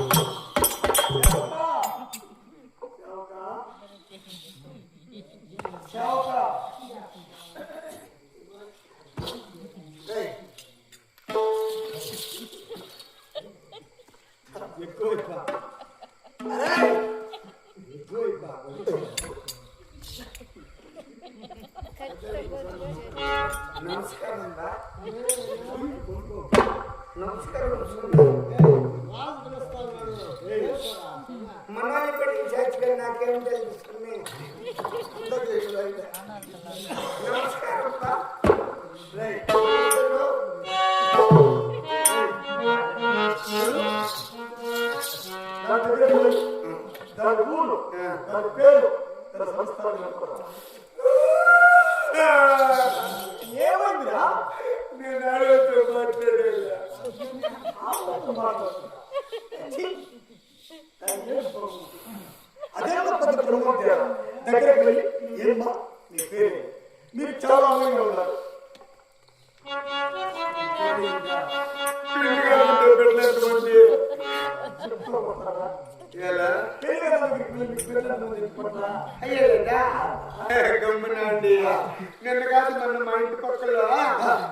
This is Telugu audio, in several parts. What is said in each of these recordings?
నమస్కారం నమస్కారం మనవాళ్ళు ఇక్కడికి చేర్చుకొని నాకేం తెలుస్తుంది నమస్కారం రా. దాని దగ్గర పోయి, దాని ఊరు దాని పేరు దాని సంస్థానం చెప్పరా ఏమైందిరా నేను ఆడతో మాట్లాడేలా అదే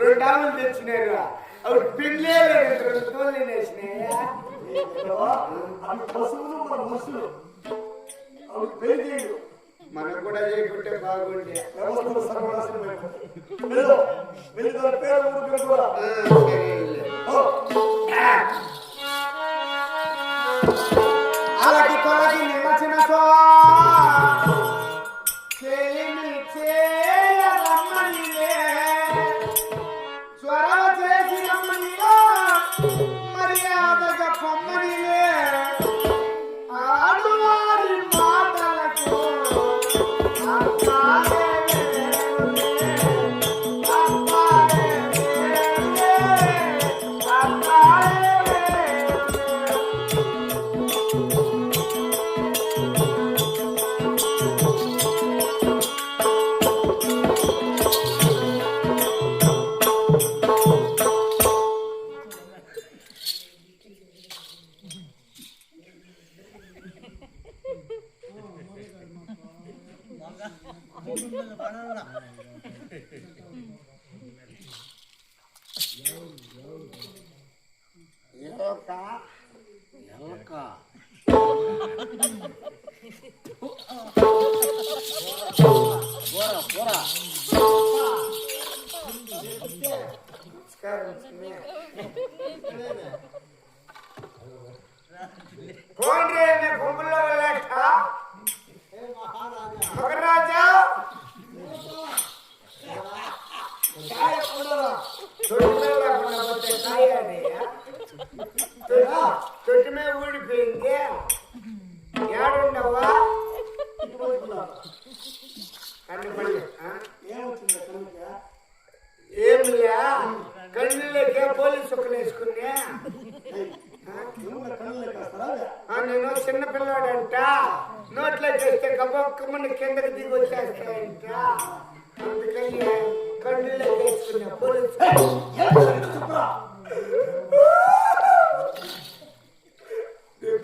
రెండు ఆవులు తెచ్చినారు అవి లేదు రెండు తోలు వేసినాయా అవి పశువులు మన మనుషులు అవి పెళ్ళి చేయడు మనం కూడా చేయకుంటే బాగుండే. వ్యవస్థలు సర్వనాశనం అయిపోతాయి. వెళ్ళు వెళ్ళి దాని పేరు ఊరు పేరు కూడా कौन रे मैं घूमने वाला था मगर राजा काय पुनरा थोड़ी वाला बना बते काय रे यार तो हाँ, तो तुम्हें उड़ पेंगे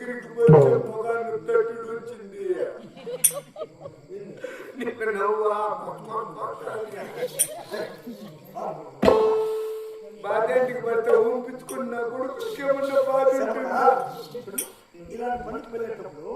దగ్గరికి వచ్చే మొగాన్ని తట్టుడు వచ్చింది. నీకు నవ్వా బాధ్యతకి పడితే ఊపించుకున్నా కొడుకుకి ఏమన్నా బాధ ఉంటుందా ఇప్పుడు ఇలాంటి పనికి వెళ్ళేటప్పుడు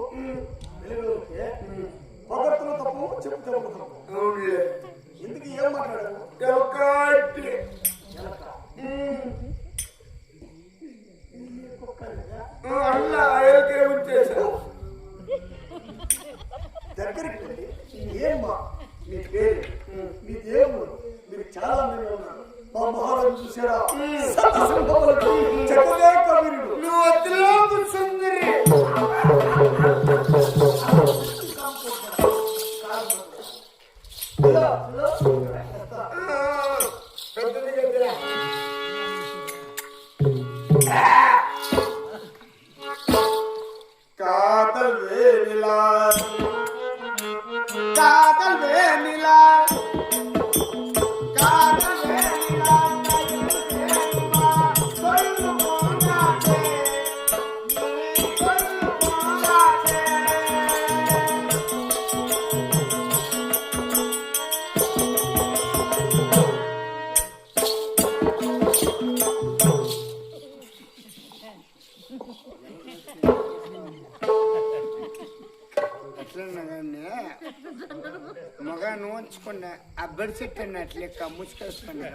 ఉంచుకున్నా ఆ బెడ్ సెట్ అన్నట్లు లెక్క ముసుకేసుకున్నా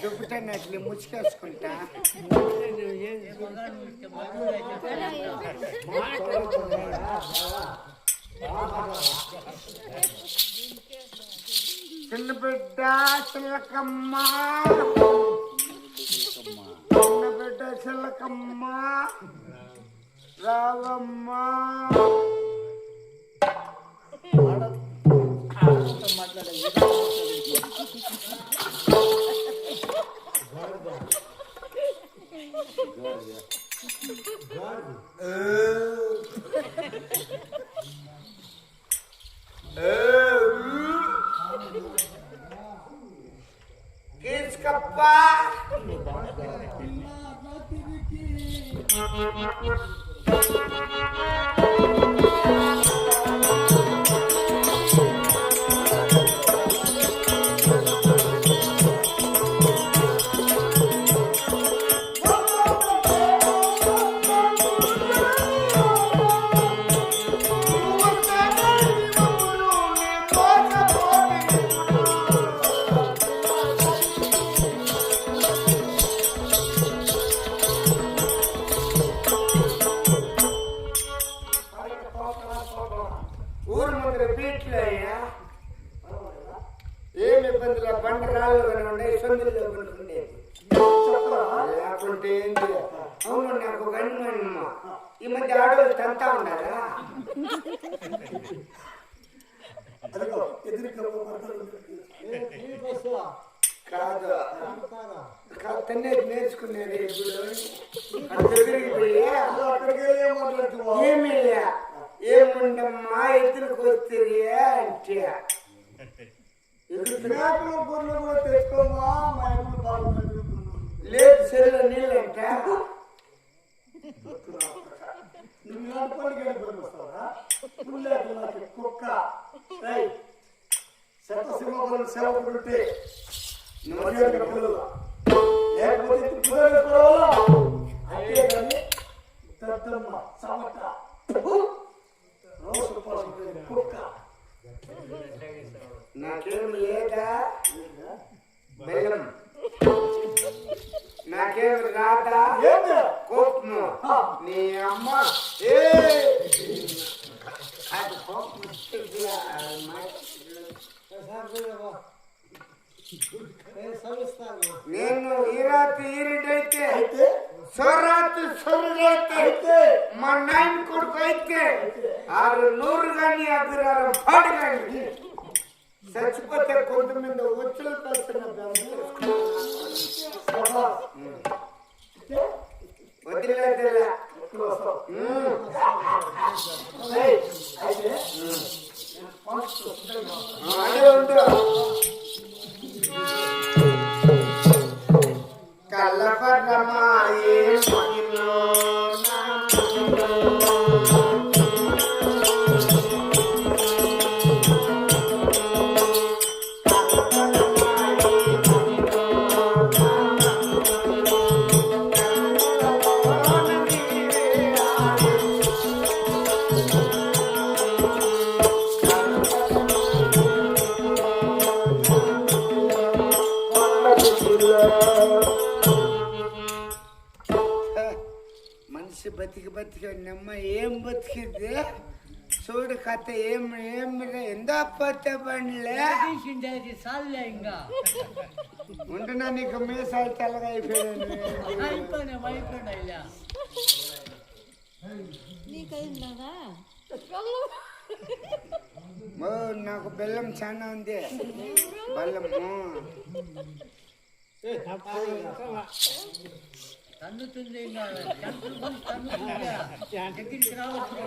దుబ్బుటన్నట్లు ముసుకేసుకుంటా చిన్న బిడ్డ చిల్లకమ్మ. చిన్న బిడ్డ చిల్లకమ్మ. రావమ్మ. తీసుకప్ప ఊరు లేకుంటే ఏంటి? అవును నాకు గన్మమ్మ ఈ మధ్య ఆడవాళ్ళు తంతా ఉండాలా? అదిగో ఎదురు కాదు? కాదు తన్నేది నేర్చుకునేది ఇప్పుడు. దగ్గరికి పోయి అక్కడికి ఏం మాట్లాడుతున్నావు? ఏమీ. ఏముండమ్మా ఎదురుకు అంటే. ఎదురు మేకలు గొర్రెలు కూడా తెచ్చుకోమా మా ఇంట్లో బాగుంటుంది. లేదు చెరువులో నీళ్ళంట నువ్వు ఇలాంటి పనికి వెళ్ళి వస్తావా పుల్లేక నాకు కుక్క. రై శతసింహములు సేవకుంటే మర్యాద పిల్లలు? లేకపోతే కానీ దద్దమ్మ రోజు కుక్క. నాకేం లేదా బెల్లం నాకేం రాదా ఏంది కోపము. నీ అమ్మ. అది కోపం నేను ఈ రాత్రి ఈరిడైతే సోరాత్రి సొరుడైతే మా నాయన కొడుకు అయితే ఆరు నూరు కానీ అగ్రారం పాడు కానీ చచ్చిపోతే కొంతమంది ఉచ్చులు పెడుతున్న திருவிழத்தில் చూడు కథ ఏం ఏం ఎందో పోతే బండ్లే. తీసిండేది చాలే ఇంకా. ఉంటున్నా నీకు మీసాలు తెల్లగా అయిపోయాను అయిపోయినా అయిపోయినా నీకైందా ఓ నాకు బెల్లం చాలా ఉంది. బెల్లము. తన్నుతుంది ఇంకా తన్నుతుంది తన్నుతుందా దగ్గరికి రావచ్చు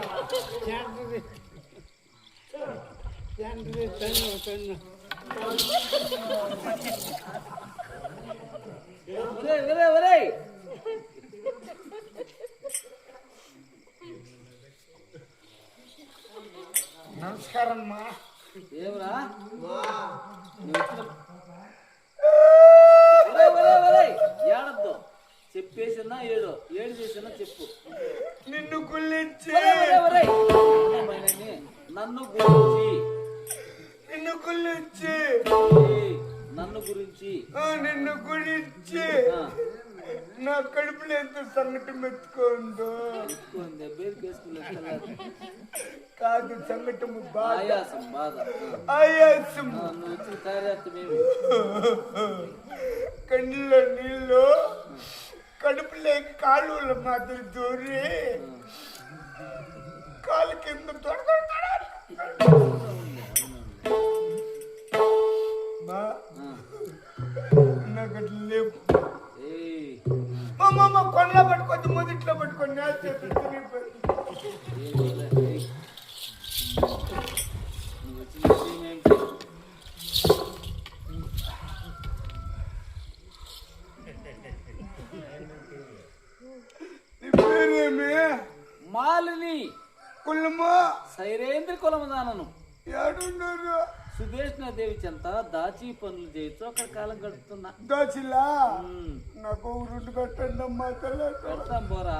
ఒరేయ్, ఏమరా ఏడు ఏడు చేసినా చెప్పు. నిన్ను కుళ్ళించి? నన్ను గురించి నిన్ను కుళ్ళించి నన్ను గురించి ఆ, నిన్ను గురించి నా కడుపులో ఎంత సంగటి వేసుకుని కాదు సంగటము ఆయాసం బాధ. ఆయాసం. కార్యార్థమేమి కళ్ళలో నీళ్ళు. కడుపులోకి కాలువల మాదిరి దూరి కాలు కింద దొరకడు బా ఆ. నాకు అట్లా లేవు ఏయ్, మా మామ కొండలో పట్టుకొచ్చి మొదట్లో పట్టుకొని నా చేతులు తిరిగిపోయింది పేరేమి మాలిని. కులమా? సైరేంద్ర కులమదానను. ఏడున్నారు సుదేష్ణ దేవి చెంత దాచి పనులు చేయొచ్చు. అక్కడ కాలం గడుపుతున్నా. దోచిలా? నాకు రెండు కట్టండి అమ్మా పెడతాం పోరా.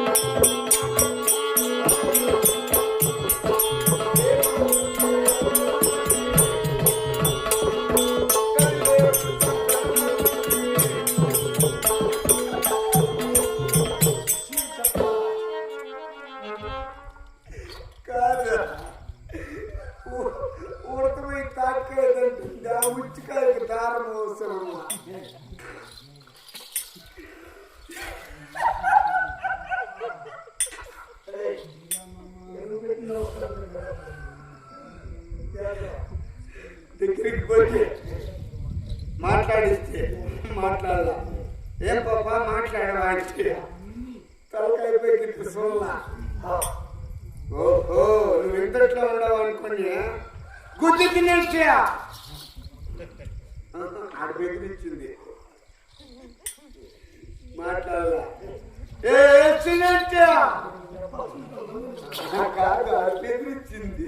దగ్గరికి పోయి మాట్లాడిస్తే మాట్లాడలా ఏం పాప మాట్లాడవాడితే తలకైపోయి గిట్టు ఓహో నువ్వు ఇంతట్లో ఉండవు అనుకోండి గుడ్డు తినేసి ఆడ బెదిరించింది మాట్లాడలా ఏ తినేసా కాదు ఆడ బెదిరించింది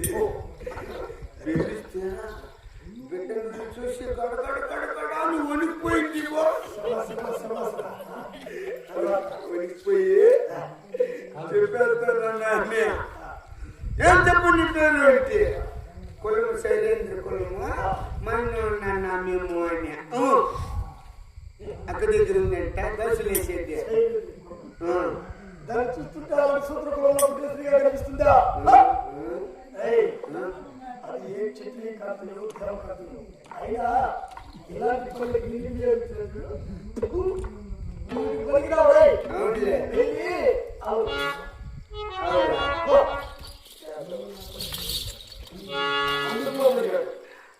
దాన్ని చూస్తుంటే అలాంటి సూత్ర కులంలో పుట్టిన స్త్రీగా కనిపిస్తుందా. అది ఏ కాదు ధరం కాదు అయినా ఇలాంటి చేయించినట్టు అవునులే.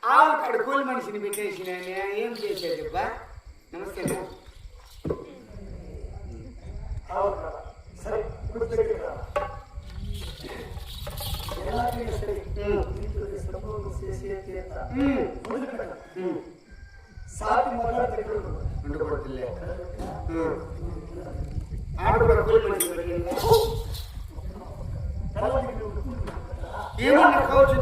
ఆవు కాడ కూలి మనిషిని పెట్టేసిన ఏం చేసేది బా. నమస్తే సరే. கொடுத்திருக்கிறார் எல்லாரையும் சரி இருக்கிறது சம்பவம் சேசியே தேர்ந்தா சாதி மாதா தெரிவிக்கப்பட்டில்லை ஆடுபட கோயில் மனிதர்கள் ஏமாற்ற கவச்சு